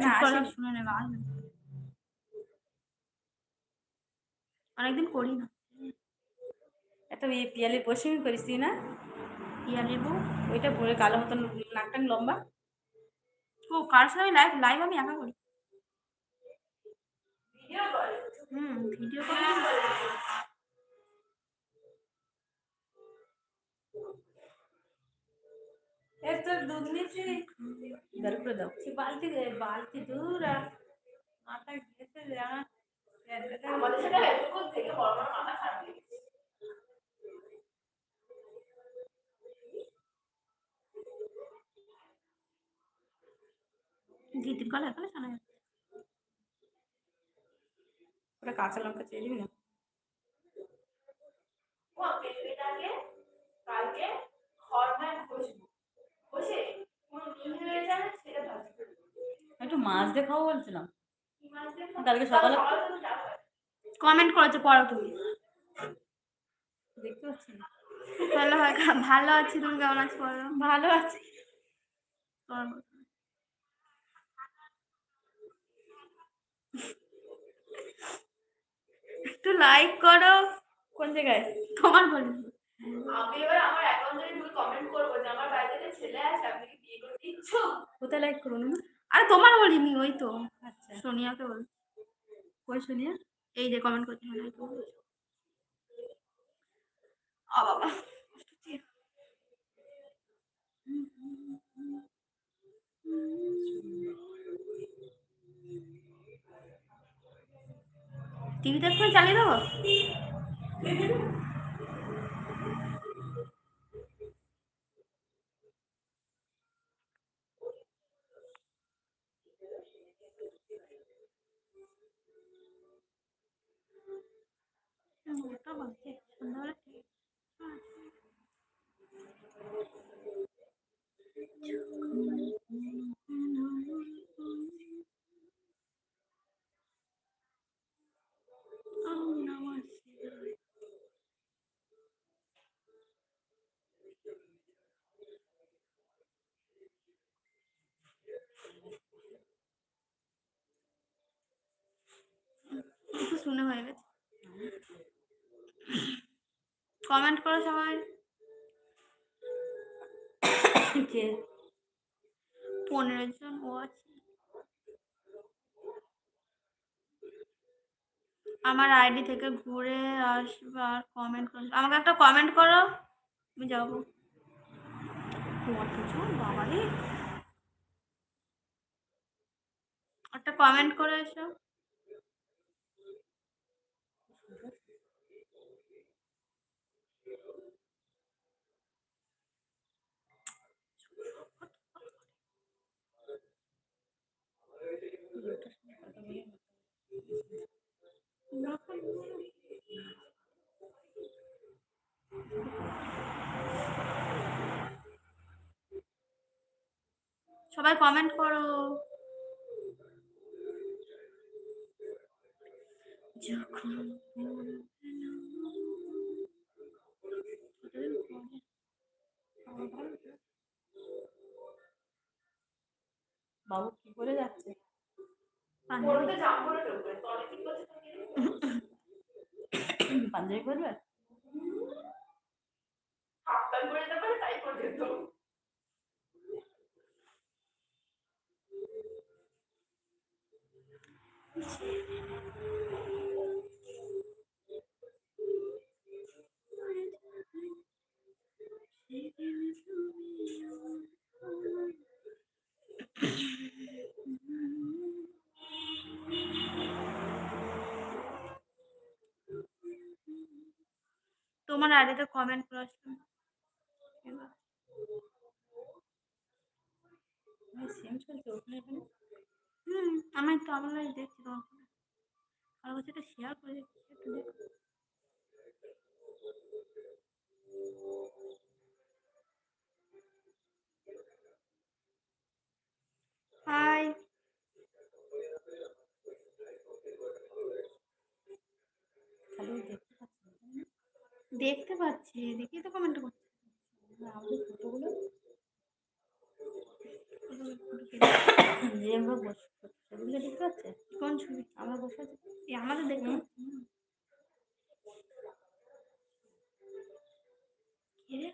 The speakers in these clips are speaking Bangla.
না। শুনে নেবে অনেকদিন করি না। একটা ইয়ে পিয়ালির পশ্চিমি করিস না। ইয়া লেবু ওইটা পরে কালো মতন নাকটাং লম্বা। ও কার সঙ্গে লাইভ লাইভ আমি একা করি। হুম ভিডিও করি এর তোর দুধ নিয়েছি দাঁড় করে দাও সে বালতি দে বালতি দূর আর মাথা ঘেসে যা আমাদের সেটা এতক্ষণ থেকে বড় বড় মাথা খারাপ হয়ে গেছে। দিদির গলা এখানে শোনা যাচ্ছে ওটা কাঁচা লঙ্কা চেয়ে দিবি না ও পেঁপেটাকে কালকে খড়মায় ঘষবো ঘষে পুরো মিহি হয়ে যাবে সেটা ভাজবো একটু মাছ দিয়ে বলছিলাম? কালকে সকালে। কমেন্ট করেছে পড়ো তুমি। দেখতে পাচ্ছি ভালো হয় ভালো আছি। তুমি কেমন আছো বলো? ভালো আছে। তোমার একটু লাইক করো। কোন জায়গায়? তোমার বলি। আমি এবার আমার অ্যাকাউন্টে ঢুকে কমেন্ট করব যে আমার বাড়িতে একটা ছেলে আছে আপনি কি বিয়ে করতে ইচ্ছুক কোথায় লাইক করুন আরে তোমার বলিনি ওই তো। আচ্ছা। সোনিয়াকে বল। কই শুনিয়া এই যে কমেন্ট করতে হবে বাবা। টিভিটা একটু চালিয়ে দেবো নটা বাজে সন্ধ্যাবেলা ঠিক একটু শুনে হয়ে গেছে। কমেন্ট করো সবাই। কে? পনেরো জন ও আছে। আমার আইডি থেকে ঘুরে আসবে আর কমেন্ট করো। আমাকে একটা কমেন্ট করো। আমি যাব। একটা কমেন্ট করে এসো। সবাই কমেন্ট করো। যখন বাবু কি করে যাচ্ছে পাঞ্জাবি পড়তে জাম করে ঢুকবে তলে কি করছে তুমি পাঞ্জাবি পরবে হাফ প্যান্ট তোমার আইডিতে কমেন্ট করে হুম, আমি তো আমার দেখছি তোমাকে আর কাছে এটা শেয়ার করে দেখো। হাই খালি না। দেখতে পাচ্ছি দেখি তো কমেন্ট করছি। আমাদের ফটোগুলো যে আমরা বসে ছবিগুলো দেখতে পাচ্ছে? কোন ছবি? আমরা বসে আছি। এই আমাদের দেখতে কে রে?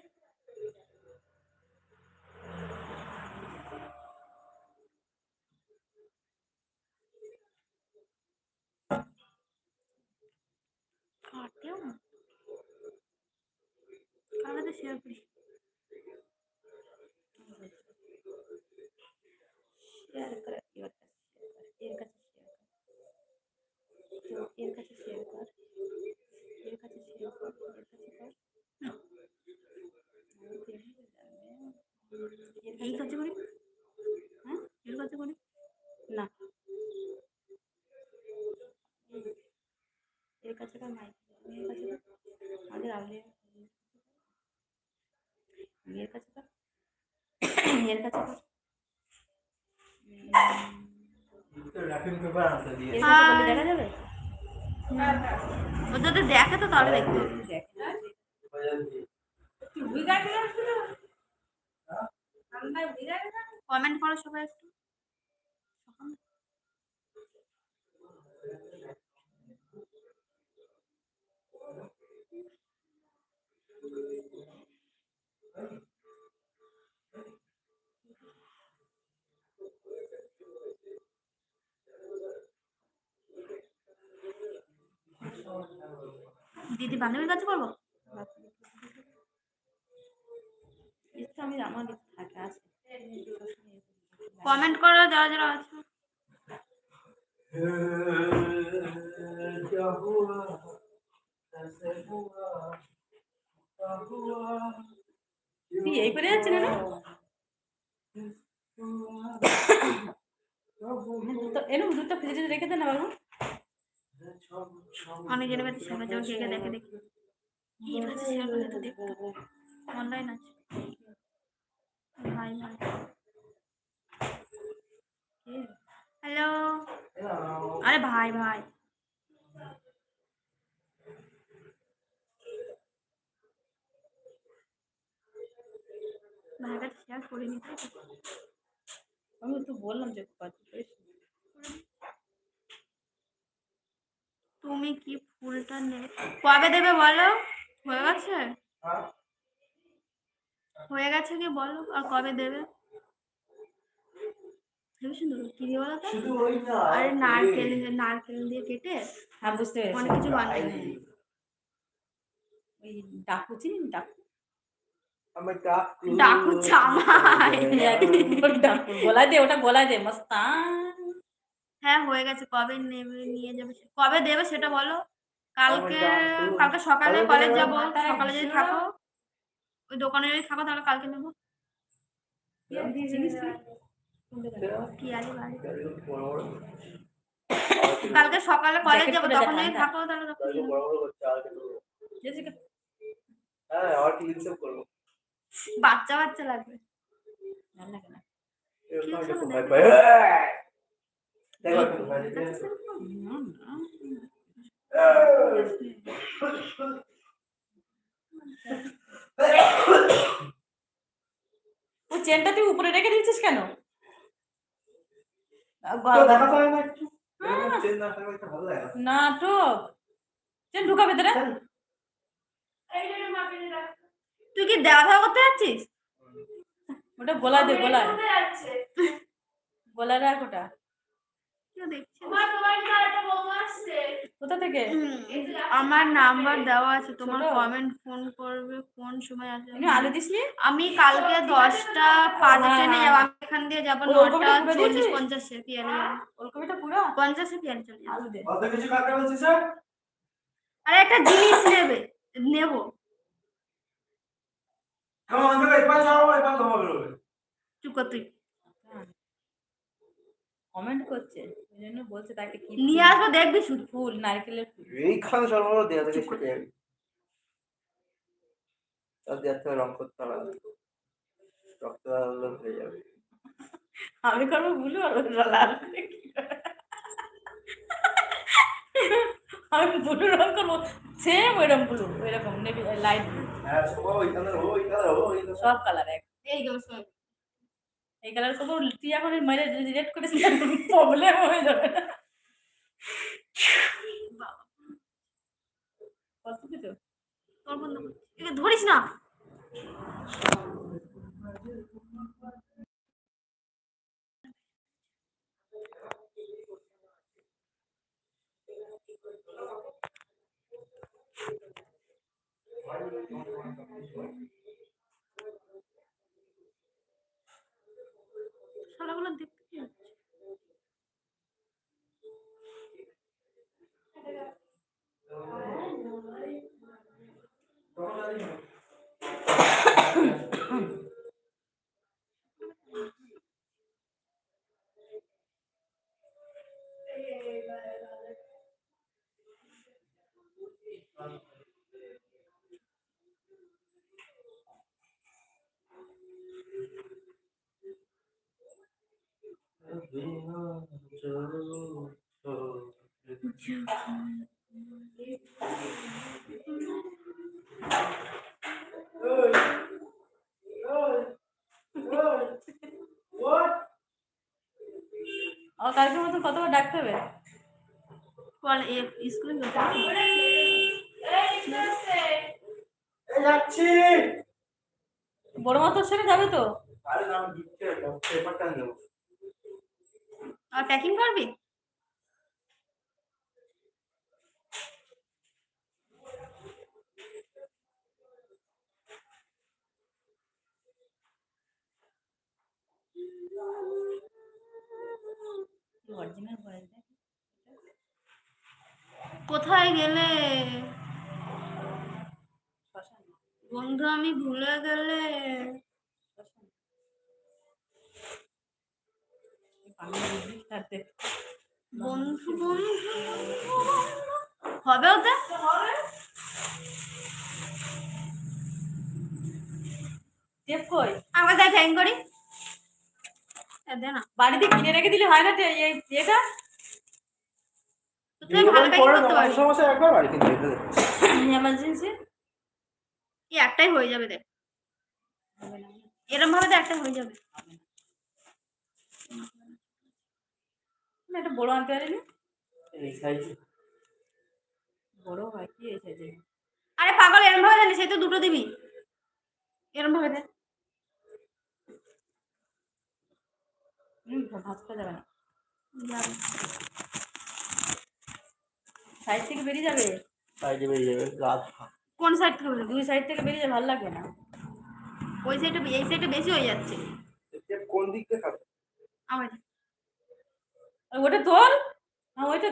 কাটেও না কার কাছে শেয়ার করি। শেয়ার কর এর কাছে শেয়ার এর কাছে শেয়ার কর এর কাছে শেয়ার কর এর কাছে কর এই কাছে করি হ্যাঁ এর কাছে করি না এর কাছে কর মাইক এর কাছে কর আমাদের আউলে এর কাছে কর এর কাছে করলে দেখা যাবে? ও যদি দেখে তো তাহলে দেখতে কমেন্ট করো সবাই একটু। দিদি বান্ধবীর কাছে করবো তো আমি আমার থাকে আছে কমেন্ট করো যারা যারা আছে क्या हुआ कैसे हुआ क्या हुआ তুই এই করে যাচ্ছি না? তো এরকম দুধটা ফ্রিজে রেখে দে না বাবু। অনেকজনের কাছে শেয়ার করছে দেখে দেখি। এর শেয়ার তো দেখতে অনলাইন আছে। ভাই হ্যালো আরে ভাই ভাই। ভাইয়ের শেয়ার করিনি। তাই তো? আমি তো বললাম যে তুমি কি ফুলটা নেবে কবে দেবে বলো? হয়ে গেছে? হয়ে। গেছে কি বলো? আর কবে দেবে? কি দিয়ে বলো তো। আরে নারকেল নারকেল দিয়ে কেটে হ্যাঁ বুঝতে পেরেছি। অনেক কিছু বানাই ওই ডাকু চিনি ডাকু আমার ডাকু ডাকু গলায় দে ওটা গলায় দে মস্তান হ্যাঁ হয়ে গেছে কবে নেবে নিয়ে যাবে কবে দেবে সেটা বলো? কালকে কালকে সকালে কলেজ? যাব তারা সকালে যদি থাকো ওই দোকানে যদি থাকো তাহলে কালকে নেব। কালকে সকালে কলেজ যাব তখন যদি থাকো তাহলে তখন হ্যাঁ আর কি করব। বাচ্চা বাচ্চা লাগবে। ভালো লাগে না। না, না। ও চেনটা তুই উপরে রেখে দিয়েছিস কেন? তো দেখাতে হয়। না একটু এরকম চেন না থাকলে একটা ভালো লাগে না। নাটক চেন ঢুকা ভেতরে তুই কি দেওয়া করতে যাচ্ছিস? ওটা গলায় দে যাচ্ছে? গলায় রাখ ওটা? কোথা থেকে? আমার নাম্বার দেওয়া আছে তোমার কমেন্ট ফোন করবে কোন সময় আসবে? আলু দিসনি? আমি কালকে দশটা পাঁচ ট্রেনে হ্যাঁ। যাব আমি এখান দিয়ে যাব নটা চল্লিশ? পঞ্চাশে পিয়ালি ওলকপিটা পুরো? পঞ্চাশে পিয়ালি চলে আলু দে। স্যার? একটা জিনিস নেবে নেব। চুপ কর তুই। কমেন্ট করছে ওই জন্য বলছে তাকে কি নিয়ে আসব দেখবি শুধু ফুল নারকেলের ফুল। এইখানে সর্বত্র দেওয়া থেকে শিখে যাবি। তার দেওয়ার থেকে রং করতে হবে। না। রক্ত লাল হয়ে যাবে। আমি করব বুলু আর লাল কি আমি বুলু রং করব। সেম ওইরকম ব্লু ওইরকম নেবি লাইট ব্লু সব কালার এই এই কালার করব তুই এখন মেরে রিলেট করিস প্রবলেম হয়ে যাবে। কত কিছু ধরিস না শালাগুলো দেখতে কি হচ্ছে? আর কালকের মতো কতবার ডাকতে হবে? বল স্কুলে বড় মা তোর সঙ্গে যাবে তো? আর প্যাকিং করবি? অরিজিনাল ভয়েস কোথায় গেলে? বন্ধু আমি ভুলে গেলে। বন্ধু বন্ধু হবে ওতে কই আমার তাই ফ্যাং করি। দে না বাড়িতে কিনে রেখে দিলে হয় না এটা তো ভালো প্যাকিং করতে পারিস সমস্যা একবার বাড়ি কিনে যেতে এমার্জেন্সি এই একটাই হয়ে যাবে দেখ এরম ভাবে তো একটা হয়ে যাবে। একটা বড় আনতে পারিনি। এই সাইজ বড় হয় কি এই সাইজে আরে পাগল এরম ভাবে দেন সেই তো দুটো দিবি। এরম ভাবে দে। ভাজ যাবে না। সাইড থেকে বেরিয়ে যাবে? সাইডে বেরিয়ে যাবে রাত। কোন সাইড থেকে দুই সাইড থেকে বেরিয়ে যাবে ভালো লাগবে না। ওই সাইডে এই সাইডে বেশি হয়ে যাচ্ছে। কোন দিক থেকে খাবে? আমার আর ওটা তোল হ্যাঁ ওইটা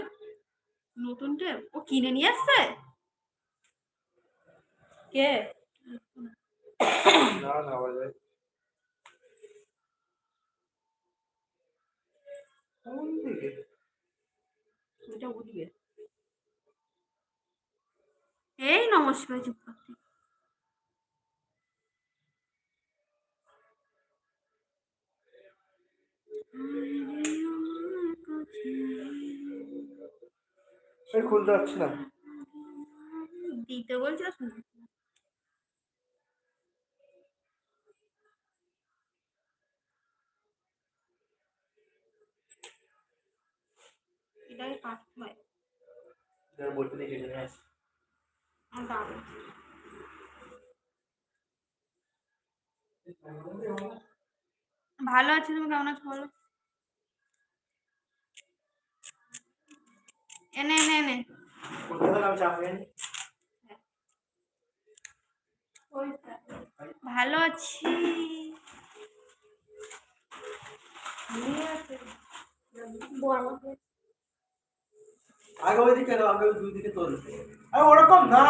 নতুন টেপ ও কিনে নিয়ে আসছে? কে? না না কোন দিকে ওইটা উঠবে এই নমস্কার চুপ করতে খুলতে পারছি না। দিতে বলছিল শুনে কাটতে হয় বলতে দেখে ভালো আছি তুমি কেমন আছো বলো? এনে এনে এনে। ভালো আছি। আগে ওই দিকে আগে ওই দুই দিকে তোল আরে ওরকম না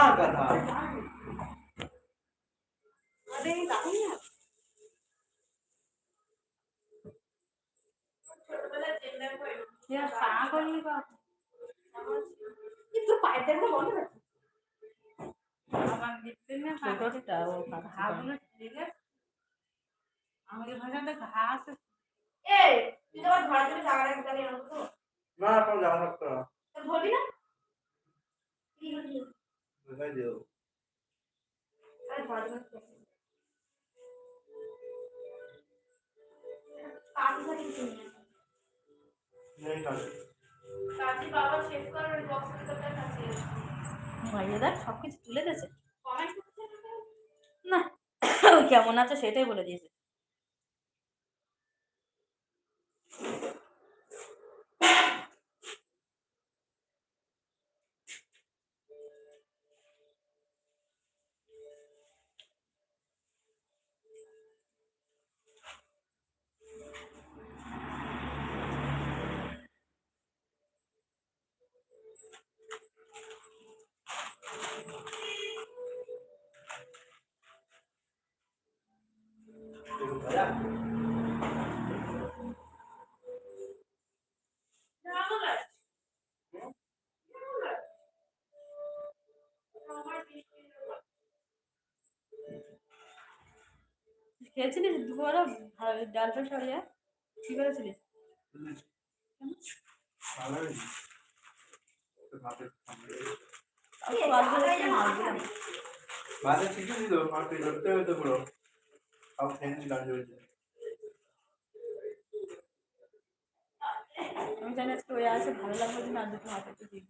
ভাষাতে ঘাস এই তুই তো জায়গা তাহলে না কোনো ধরবি না কি করবি? কোথায় দিও। আরে ধরার জন্য তো। নেই কাজে কাজী বাবা শেভ করার বক্স তোর কাছে ভাইয়া দেখ সব কিছু তুলে দিয়েছে। না না ও কেমন আছে সেটাই বলে দিয়েছে। খেয়েছিলিস? দুপুরে ভা- ডালটা সরিয়ে কি করেছিলিস? ভালো একটু মাছ দিলাম ভাতে মাকে ধরতে হতো পুরো। সব ফ্রেন্ডস গান চলছে আমি জানি আজকে ওই আসে ভালো লাগবে না আর দুটো হাতে একটু দিয়ে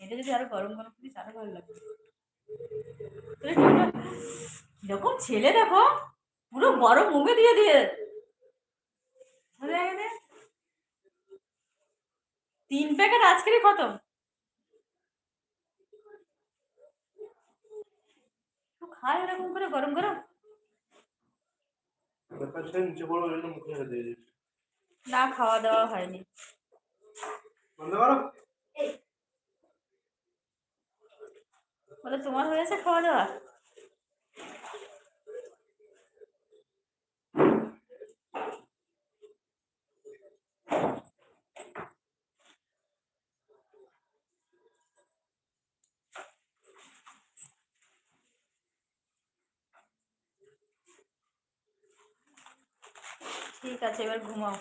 এটা যদি আরও গরম গরম করিস আরও ভালো লাগবে। কিরকম- ছেলে দেখো পুরো বড় মুখে দিয়ে দিয়ে? তিন প্যাকেট আজকেরই খতম তো খায় এরকম করে গরম গরম। না খাওয়া দাওয়া হয়নি। বলে তোমার হয়েছে খাওয়া দাওয়া? ঠিক আছে এবার ঘুমাও?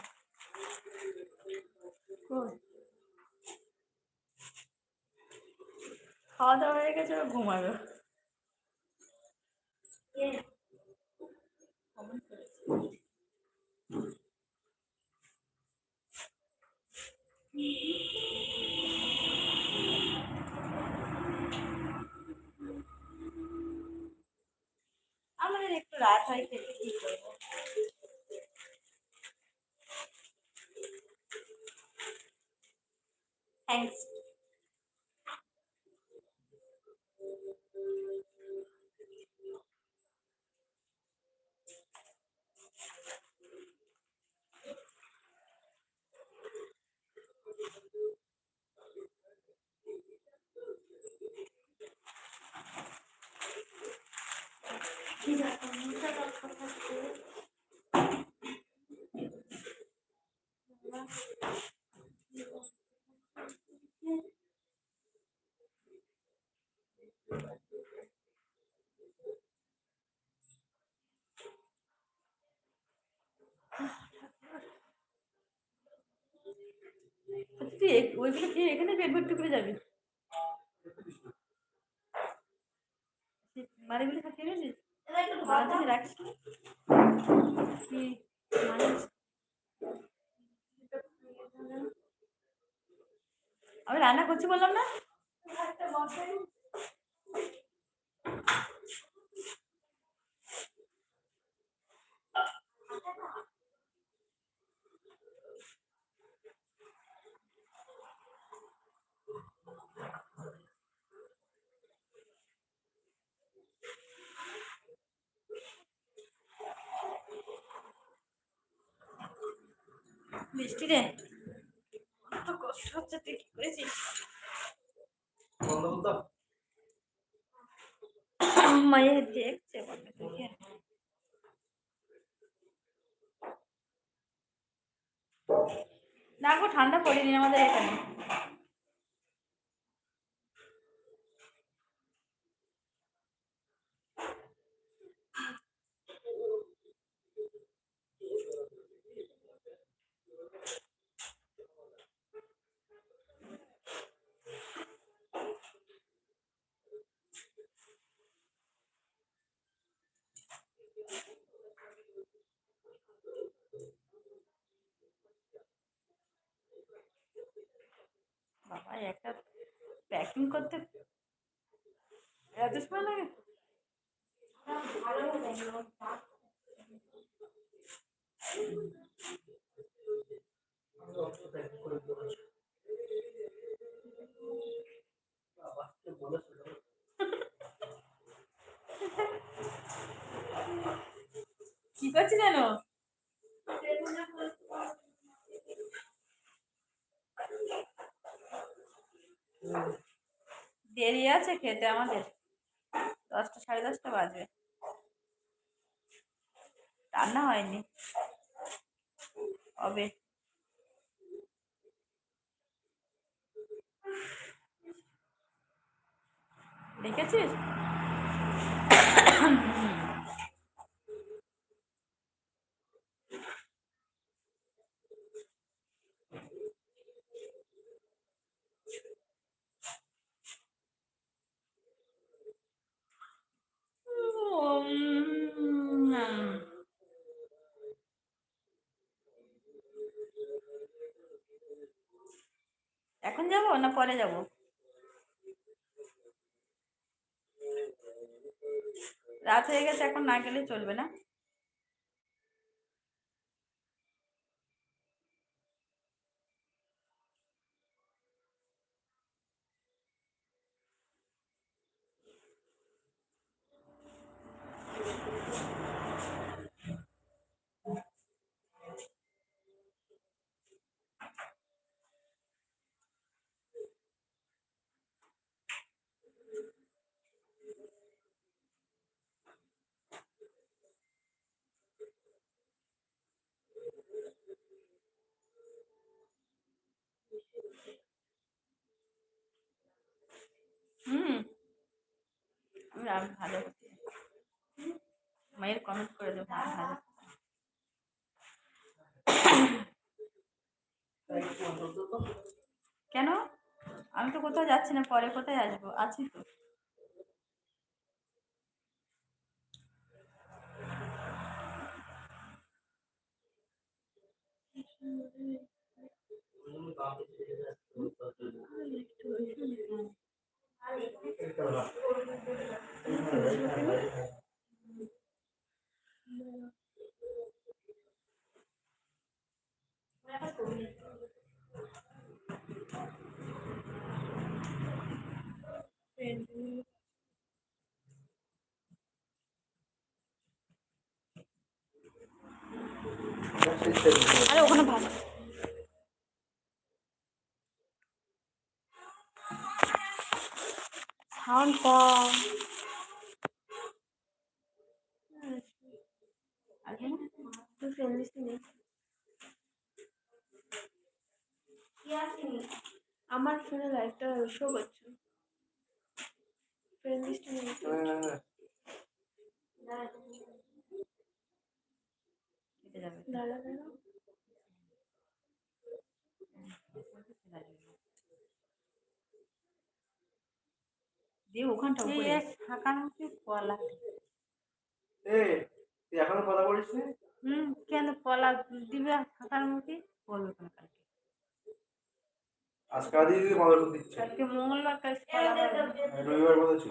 খাওয়া দাওয়া হয়ে গেছে এবার ঘুমাবে। আমাদের একটু রাত হয় খেতে কি করব থ্যাংকস তুই এ- ওইগুলো খেয়ে এখানে পেট ভর্তি করে যাবি মারিগুলি খা খেয়ে গেছিস এটা একটু মাছ ভাজা। যদি রাখিস না? কি মাছ আমি রান্না করছি বললাম না ভাতটা বসাই। বৃষ্টি রে। কত কষ্ট হচ্ছে তুই কি করেছিস? মায়ের দেখছে বলে না গো ঠান্ডা পড়েনি আমাদের এখানে। করছি জানো দেরি আছে খেতে আমাদের। দশটা সাড়ে দশটা বাজবে। রান্না হয়নি। হবে দেখেছিস? এখন যাব না পরে যাব? রাত হয়ে গেছে এখন না গেলে চলবে না হুম আমি রাম ভালো করছি মায়ের কমেন্ট করে দেবো, মা ভালো কেন? আমি তো কোথাও যাচ্ছি না, পরে কোথায় আসব? আছি তো। আমি এটা না আরে ওখানে ভালো সাউন্ড কম তুই ফ্রেন্ড লিস্টে নেই আমার ফোনে লাইটটা শো করছে। ফ্রেন্ড লিস্টে নেই। তো। কেটে যাবে দাঁড়া দাঁড়া। দিয়ে ওখানটা উপরে ফাঁকার মধ্যে কলা এ তুই এখনও কথা বলিস হুম কেন কলা দিবে ফাঁকার মুখে বলবে কেন কালকে? আজকে আদি দিদি মদত দিচ্ছে কালকে মঙ্গলবার কাল কলা। রবিবার বলেছি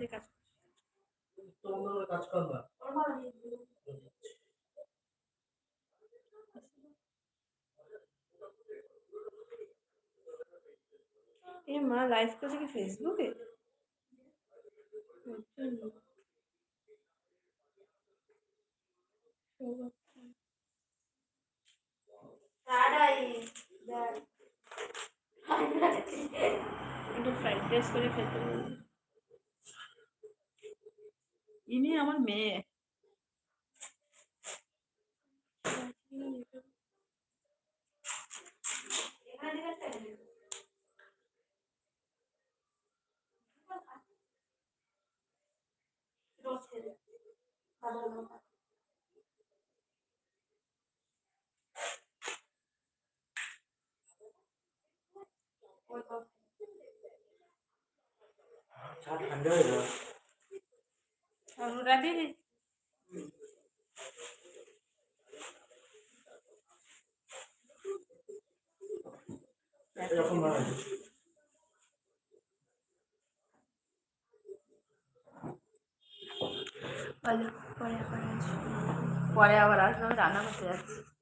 যে কাজ তো অন্য কাজ কর এ মা লাইভ করছে কি ফেসবুকে। একটু ফ্রাইড রাইস করে খেতে ইনি আমার মেয়ে চা um, আবার আসবে আমি রান্না করতে